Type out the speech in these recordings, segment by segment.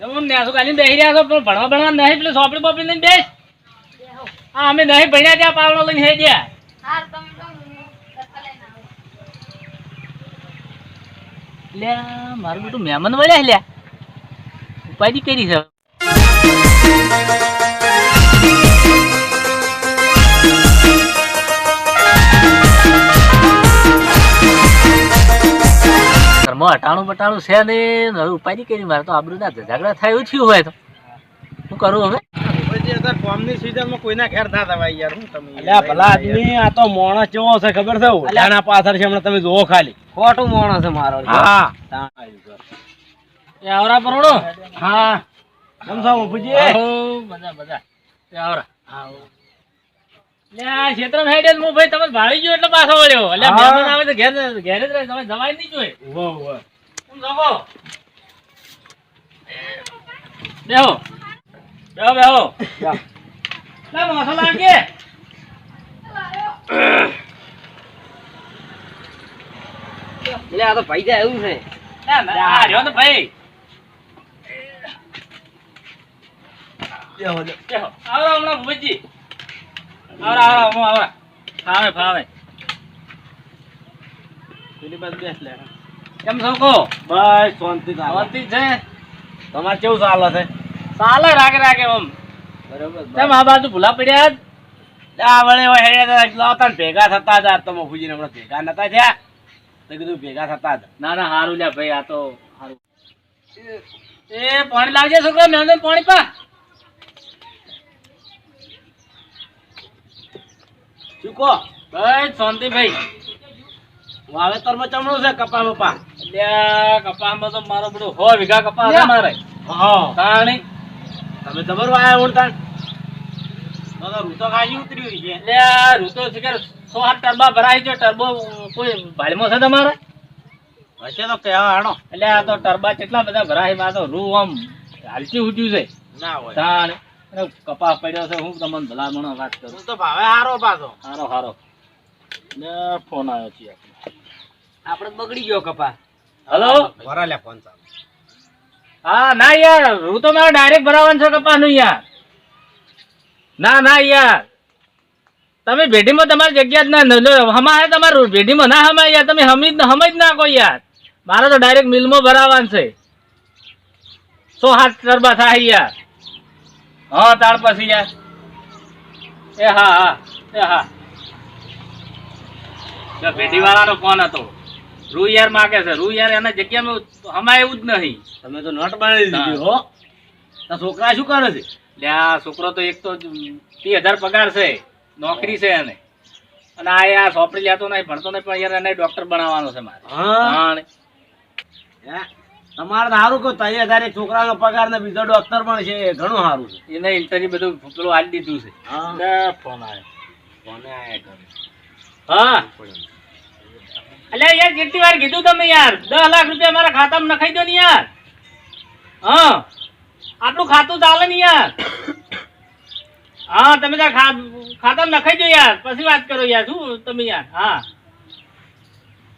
નેસું કાઢીને બેસી રહ્યા છો પણ ભણવા ભણવા નહીં પેલું સોપડી બોપડી લઈને બેસ. હા અમે નહીં ભણ્યા ત્યાં પાવડો લઈને હે ગયા. લે મારું બેટું મહેમાન વળ્યા લ્યા. ઉપાધિ કરી છે. ઘરમાં અટાણું બટાણું છે ને હવે ઉપાધિ કરી મારે તો આબરું ના ઝઘડા થાય એવું થયું હોય તો. શું કરું હવે? અલ્યા ભલા આદમી આ તો માણસ કેવો છે ખબર છે? ઉઠાના પાછળ છે હમણાં તમે જોવો ખાલી. ખોટું માણસ છે મારો. હા. એ આવરા પરોડો હા. કેમ છો મજા મજા. એ આવરા. લે આ હેડે હું ભાઈ તમે ભાળી ગયો એટલે પાછો વળ્યો. એટલે મહેમાન આવે તો ઘેર ઘેર જ રહે તમે જવાય નહીં જોઈએ ઊભો ઊભો. હું જગો બેહો. બેહો બેહો. લે મોસો લાગે. એટલે આ તો પૈસા એવું છે. ના રહ્યો ને ભાઈ. આવરા હમણાં ભૂપતજી. આવરા આવરા હું આવરા ફાવે ફાવે. પેલી બાજુ બેસ લે. કેમ છો કો? બસ શાંતિ. શાંતિ છે? તમારે કેવું ચાલે છે? ચાલે રાગે રાગે ઓમ બરોબર તેમ આ બાજુ ભૂલા પડ્યા? આ વળે હેડે તો એકલા હતા ને ભેગા થતા જ આ તો હમણાં ભેગા નતા થયા. તો કીધું ભેગા થતા જ. ના ના સારું લ્યા ભાઈ આ તો સારું એ પાણી લાવજે છોકરા મેં પાણી પા. શું કહો? બસ શાંતિ વાવેતરમાં ચમણું છે કપા બપા. લ્યા કપામાં તો મારો બધું હો વીઘા કપા છે મારે. તાણી. તમે જબર વાયા ઉણતા તો તો રૂતો ખાઈ ઉતર્યું છે. લ્યા રૂતો શિખર સો આઠ ટરબા ભરાય છે ટર્બો કોઈ ભાડમાં છે તમારે? હશે તો કેવા હાણો એટલે આ તો ટરબા કેટલા બધા ભરાયમાં તો રૂ આમ હાલતી ઉઠ્યું છે. ના હોય. તાણ. અને કપા પડ્યો છે હું તમને ભલામણો વાત કરું. હું તો ભાવે હારો પાછો. હારો હારો. ને ફોન આવ્યો છે આપણે. બગડી ગયો કપા હલો? ભરા લે ફોન ચાલુ. હા ના યાર હું તો મારો ડાયરેક્ટ ભરાવાનું છે કપાનું યાર. ના ના યાર. તમે ભેટીમાં તમારી જગ્યા જ ના ન હમાય તમારું. ભેટીમાં ના હમાય યાર તમે હમી હમી જ નાખો યાર. મારે તો ડાયરેક્ટ મિલમાં ભરાવાનું છે. સો હાથ ટરબા થાય યાર. હા તાળ પછી યાર. એ હા હા એ હા. ફોન હતો. રૂ યાર માગે છે. રૂ એના જગ્યામાં હમાય એવું જ નહીં. તમે તો નોટ બનાવી દીધી હો. છોકરા શું કરે છે? એટલે આ છોકરો તો એક તો ત્રીસ હજાર પગાર છે. નોકરી છે એને. અને આ યાર સોપડી લેતો નહીં ભણતો નહીં પણ યાર એને ડોક્ટર બનાવવાનો છે મારે. હે? તમારે સારું કહું તૈયાર હજાર છોકરાનો પગાર ને બીજો ડોક્ટર પણ છે ઘણું સારું છે. એને ઇન્ટરવ્યુ બધું પેલું આલી દીધું છે. હા. ફોન આવ્યો ફોન ઘરે? હા. અલ્યા યાર કેટલી વાર કીધું તમે યાર? દસ લાખ રૂપિયા મારા ખાતામાં નખાઈ દો ને યાર. હા. આટલું ખાતું ચાલે ને યાર. હા તમે ત્યાં ખાતામાં નખાઈ દો યાર. પછી વાત કરો યાર. શું તમે યાર? હા.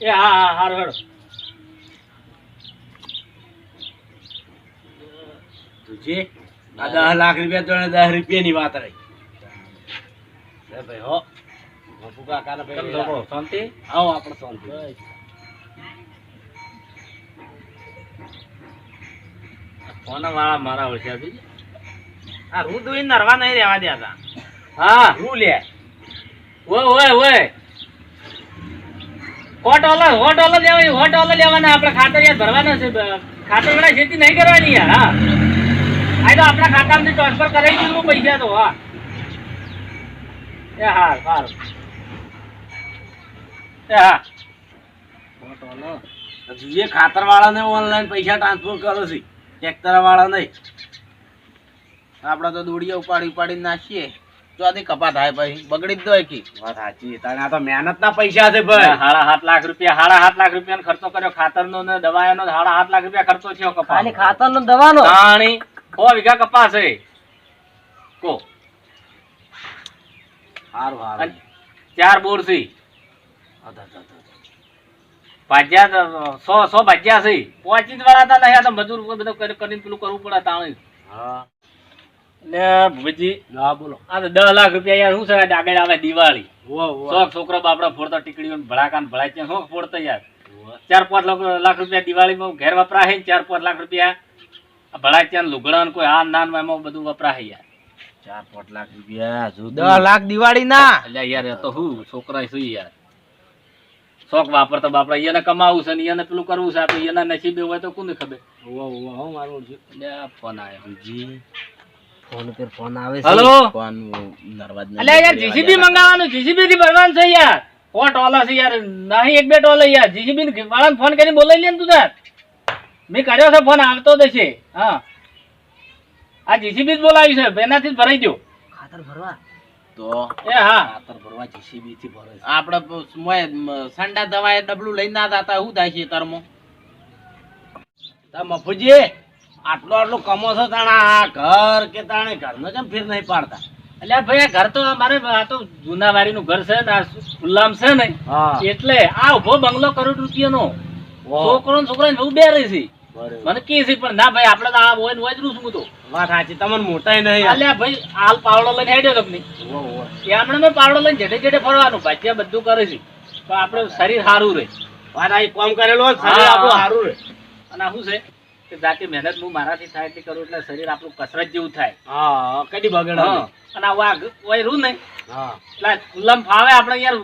એ હા હા હારું હેડો તુજે આ દસ લાખ રૂપિયા તો દસ રૂપિયાની વાત રહી. ભાઈ હો. બાપુ કાકાને ભાઈ શાંતિ? આવો આપણે શાંતિ. ફોન વાળા મારા ઓળખ્યા છે આ રૂ દુઈ નરવા નહીં રહેવા દેતા હા. રૂ લે. ઓય ઓય ઓય. સો ડોલર સો ડોલર લેવાય સો ડોલર લેવાના. આપણે ખાતર યાર ભરવાના છે ખાતર વાળા ખેતી નહીં કરવાની યાર હા. તો આપણા ખાતામાંથી ટ્રાન્સફર કરાવી દીધું પૈસા તો હા. એ હા સારું એ હા. જે ખાતર વાળાને ઓનલાઈન પૈસા ટ્રાન્સફર કરો છે ટ્રેક્ટર વાળા નહીં. આપડે તો દોડીએ ઉપાડી ઉપાડી નાખીએ. તો આથી કપા થાય ભાઈ બગડી જ દો કી વાત સાચી તારે આ તો મહેનત ના પૈસા છે ભાઈ. સાડા સાત લાખ રૂપિયા સાડા સાત લાખ રૂપિયા ખર્ચો કર્યો ખાતરનો ને દવાઓનો સાડા સાત લાખ રૂપિયા ખર્ચો થયો કપા ખાતર નો દવાનો? પાણી સો વીઘા કપાસ છે કો. સારું સારું ચાર બોર છે. ભાજ્યા સો સો ભાજ્યા છે. પહોંચી વાળા હતા નહીં તો મજૂર બધું કરી- કરીને પેલું કરવું પડે તાણે. હા. ને ભૂપતજી હા બોલો. આ તો દસ લાખ રૂપિયા યાર શું છે આગળ આવે દિવાળી. શોખ છોકરો બાપડા ફોડતા ટીકડીઓ ભડાકા ને છે શું ફોડતા યાર. ચાર પાંચ લાખ લાખ રૂપિયા દિવાળીમાં ઘેર વપરાય ને ચાર પાંચ લાખ રૂપિયા આ ત્યાં લુગડા કોઈ આ નાન એમાં બધું વપરાય યાર. ચાર પાંચ લાખ રૂપિયા દસ લાખ દિવાળી ના. એટલે યાર એ તો હું છોકરા શું યાર? શોખ વાપરતો બાપડા એને કમાવું છે ને એને પેલું કરવું છે આપણે એના નસીબે હોય તો કોને ખબર? એટલે ફોન આવ્યો જી ફોન પર ફોન આવે છે. હેલો? ફોન નરવાદ ને અલ્યા યાર જીસીબી મંગાવવાનું જીસીબી થી ભરવાનું છે યાર. કોટ ટોલા છે યાર? નહીં એક બે ટોલા યાર. જીસીબી વાળાને ફોન કરીને બોલાવી લે ને તું તાર. મેં કર્યો છે ફોન આવતો જ છે. હા. આ જીસીબી જ બોલાવી છે એનાથી જ ભરાઈ દો ખાતર ભરવા? તો? એ હા. ખાતર ભરવા જીસીબી થી ભરે આપણે મોય સંડા દવાએ ડબલું લઈને ના જાતા હું થાય છે તરમો? તા મફુજી આટલો આટલો કમો છો તાણા આ ઘર કે તાણે ઘરનો કેમ ફેર નહીં પાડતા? એટલે ભાઈ આ ઘર તો અમારે આ તો જૂનાવારી નું ઘર છે ને આ ખુલ્લામ છે ને એટલે આ ઊભો બંગલો કરોડ રૂપિયાનો છોકરો ને છોકરા બહુ બે રહી છે. મને કે છે પણ ના ભાઈ આપણે તો આ હોય ને હોય જ રૂ છું હું તો વાત સાચી તમને મોટા નહીં અલ્યા ભાઈ હાલ પાવડો લઈને હેડ્યો તમને. એમણે મેં પાવડો લઈને જેટે જેટે ફરવાનું ભાજ્યા બધું કરે છે. પણ આપણે શરીર સારું રહે. વાત આ કોમ કરેલો શરીર આપણું સારું રહે. અને શું છે? કે જાતે મહેનત હું મારાથી થાય એટલી કરું એટલે શરીર આપણું કસરત જેવું થાય. હા કદી બગડે. અને આ વાઘ હોય રૂ નહીં એટલે ખુલ્લામ ફાવે આપણે યાર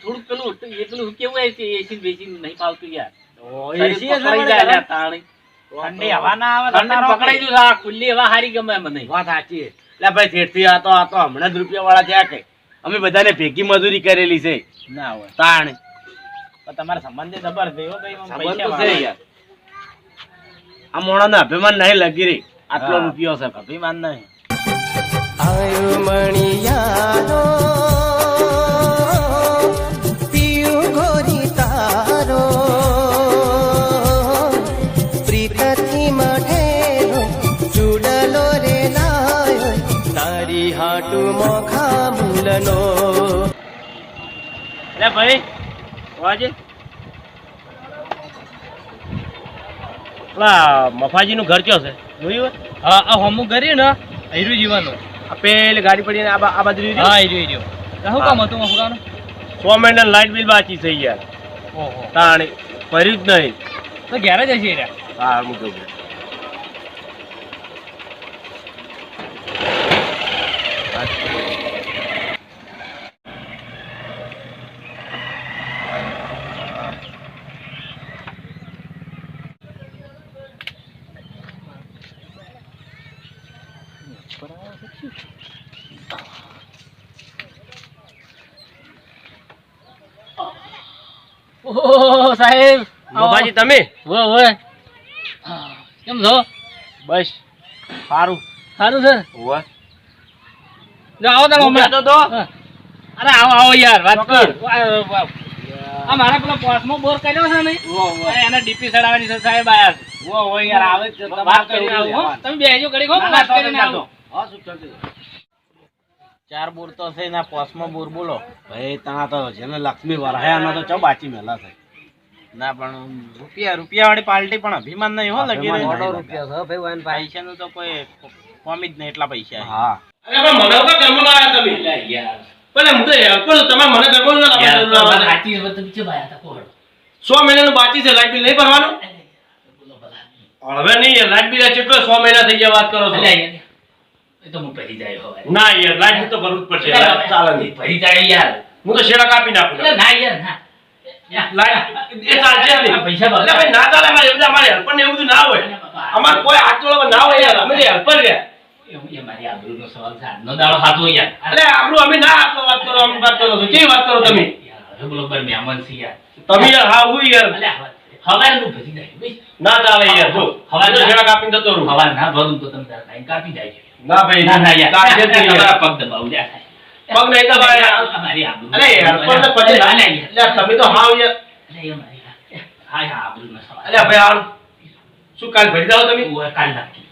થોડુંક પેલું એટલું કેવું હોય એસી બેસી નહીં ફાવતું યાર. ઠંડી હવા ના આવે પકડાઈ ગયું આ ખુલ્લી હવા હારી ગમે મને વાત સાચી છે. ભાઈ શેઠથી આ તો આ તો હમણાં જ રૂપિયા વાળા થયા કે. અમે બધાને ભેગી મજૂરી કરેલી છે. ના હોય. તાણ. તમારા સંબંધે છે આમ સંબંધ છે યાર. આ મોણાને અભિમાન નહીં લગી રહી. આટલો રૂપિયો છે અભિમાન નહીં. વાજે પેલા મફાજી નું ઘર કયો છે? જોયું હા આ હોમું કરી ને હીરું જીવાનું. પેલ ગાડી પડીને આ આ બાજુ? હા હીરું હીરું. શું કામ હતું મફુકાનું સો મહિના લાઇટ બિલ બાકી થઈ ગયા. ઓહો. તાણી ભર્યું જ નહીં. તો ઘેર જ હશે હા હું કહું. ઓહો સાહેબ? બાબાજી તમે? વો હોય કેમ છો? બસ. સારું. સારું સર હોવે. જો આવો તમે હું તો તો અરે આવો આવો યાર વાત કર. આ મારા પેલો પોસમો બોર કર્યો છે ને? વો, વો. એને ડીપી ચડાવવાની છે સાહેબ આયા છે. વો, વો યાર આવે છે. તમારે કરીને આવું. છે. તમે બેજો ઘડી કો વાત કરીને આવો. હા, શું ચાલતું ચાર બોર તો છે ના પોસમાં બોર બોલો. ભાઈ ત્યાં તો જેને લક્ષ્મી વાળા હે તો ચો બાચી મેલા છે. ના પણ રૂપિયા રૂપિયા વાળી પાર્ટી પણ અભિમાન નહીં હો લગી મોટો રૂપિયો છે ભાઈ વાન પૈસા નું તો કોઈ કોમી જ નહીં એટલા પૈસા હા. અરે પણ મને તો ના આયા તમે. યાર. પણ હું તો છું. તમે મને કર્મ ના લાવ્યા લાવવા તમારે દેતા. સાચી વાત તો બીજે ભાઈ કોણ? સો મહિનાનું બાકી છે લાઈટ બિલ નહીં ભરવાનું? હવે નહીં યાર લાઇટ બિલ કેટલો સો મહિના થઈ ગયા વાત કરો છો. એ તો હું ભરી જાય હવે. ના યાર લાઈટ બિલ તો ભરવું જ પડશે ચાલે નહીં ભરી જાય યાર. હું તો શેડા કાપી નાખું ના યાર ના. યાર. એ ચાલશે પૈસા એટલે ભાઈ ના ચાલે અમારે એવું અમારે હેલ્પર ને એવું બધું ના હોય. અમારે કોઈ હાથ જોડવા ના હોય યાર. અમે હેલ્પર રહ્યા એ- એ મારી આબરૂનો સવાલ છે. આજનો દાડો સાચો યાર. એટલે આપણું અમે ના હાથનો વાત કરો અમે વાત કરો છો. કેવી વાત કરો તમે? મહેમાન છે યાર. તમે યાર હા હું યાર. હવારનું જાય, ભાઈ. ના ચાલે યાર જો. હવે હવે તો હવાર ના ભરું તો તમે તારા કાપી જાય. ના ભાઈ ના ના યાર. પગ દબાવું યાર. પગ નહીં યાર. તો પછી ના, યાર. તમે તો હાવ યાર. હા, સવાલ. ભાઈ હાલ શું કાલ ભરી જાઓ તમે ઓય, કાલ નાખી.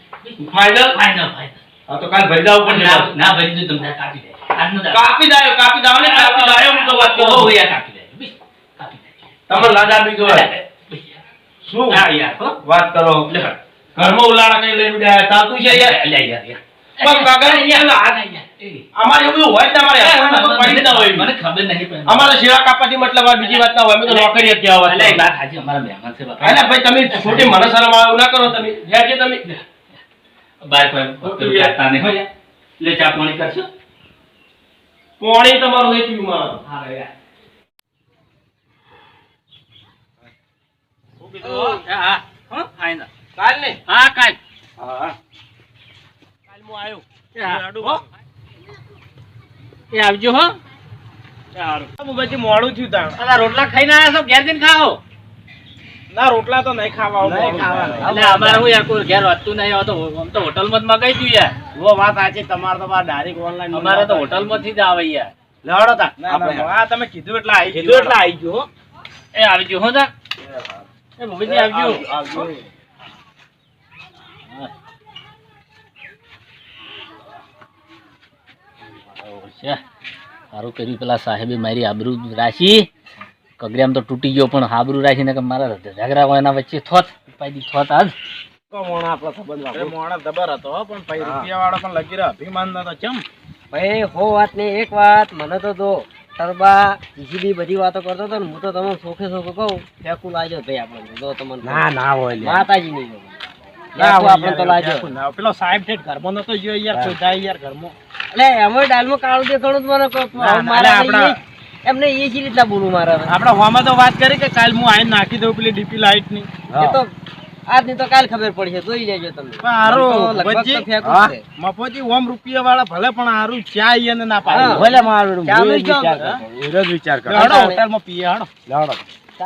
Final final, final. હા તો કાલ ભરી જાવ પડશે ના- ના ભરી દઉં, તમે કાપી જાય. કાપી દાયો કાપી દાવ ને કાપી દાયો હું તો વાત ઓહો, યાર, કાપી જાય. કાપી જાય. તમને લાજ આપી શું હા યાર વાત કરો ઘરમાં ઉલાળા કઈ લઈને ઉડ્યા તાતું છે યાર યાર યાર પણ કાકા આ. અમારે એવું હોય જ ના અમારે હસવાનું તો પડી જ ના હોય. મને ખબર નહીં અમારે શેરા કાપવાથી મતલબ આ બીજી વાત ના હોય. અમે તો નોકરી જ ત્યાં અલે, વાત સાચી અમારા મહેમાન છે બાપા. ભાઈ તમે છોટી મને શરમ આવે ના કરો તમે. જ્યાં છે તમે. બાર કોઈ જાતા નહીં હો લે ચા પાણી કરશો? પોણી તમારું નહીં પીવું મારું હા? યાર હા. હા હો કાલ ને? હા કાલ. હા. કાલ હું આવ્યો. એ હા, હો. આવજો હો પછી મોડું થયું તાણ. અલા રોટલા ખાઈને આયા છો? ઘેર જઈને ખાઓ. ના રોટલા તો નહીં ખાવા એટલે અમારે હું યાર કોઈ ઘેર વધતું નહીં હવે તો આમ તો હોટલમાં જ મગાઈ દઉં યાર. વો વાત સાચી. તમારે તો ડાયરેક્ટ ઓનલાઈન અમારે તો હોટલમાંથી જ આવે યાર. તા. આપણે. તમે કીધું એટલે આવી કીધું એટલે આવી ગયો હો. એ હો તા. એ ભૂપેજી આવજો. આવજો. છે. સારું કર્યું પેલા સાહેબે મારી આબરૂ રાખી. કગરિયામ તો તૂટી ગયો પણ આબરૂ રાખીને કે મારા ઝઘડા હોય એના વચ્ચે થોત પાડી થોત આજ. મોણા આપણા સંબંધ મોણા જબર હતો પણ પછી રૂપિયા વાળો પણ લગી રહ્યો અભિમાન ના ચમ. ભાઈ હો વાત ને એક વાત મને તો જો ટરબા જીસીબી બધી વાતો કરતો હતો ને હું તો તમને સોખે સોખે કહું ફેંકું લાજો ભાઈ આપણે જો તમને ના હોય માતાજી નહીં ના હોય આપણે તો લાજો ના હોય. પેલો સાહેબ ઠેઠ ઘરમાં નતો ગયો યાર કોઈ જાય યાર ઘરમાં. એટલે એમાં ડાલમાં કાળું દેખાણું જ મને મારે આપણા- એમને એ જ રીતના બોલું મારે. આપણે હોમાં તો વાત કરી કે કાલ હું આઈને નાખી દઉં પેલી ડીપી લાઇટની એ તો આજની તો કાલ ખબર પડશે જોઈ લેજો તમે. હારું. મફોજી ઓમ રૂપિયા વાળા ભલે પણ હારું ચા ઈ ના પાડે ભલે મારું ચાલુ જ વિચાર કરો. હોટલમાં પીએ હડો.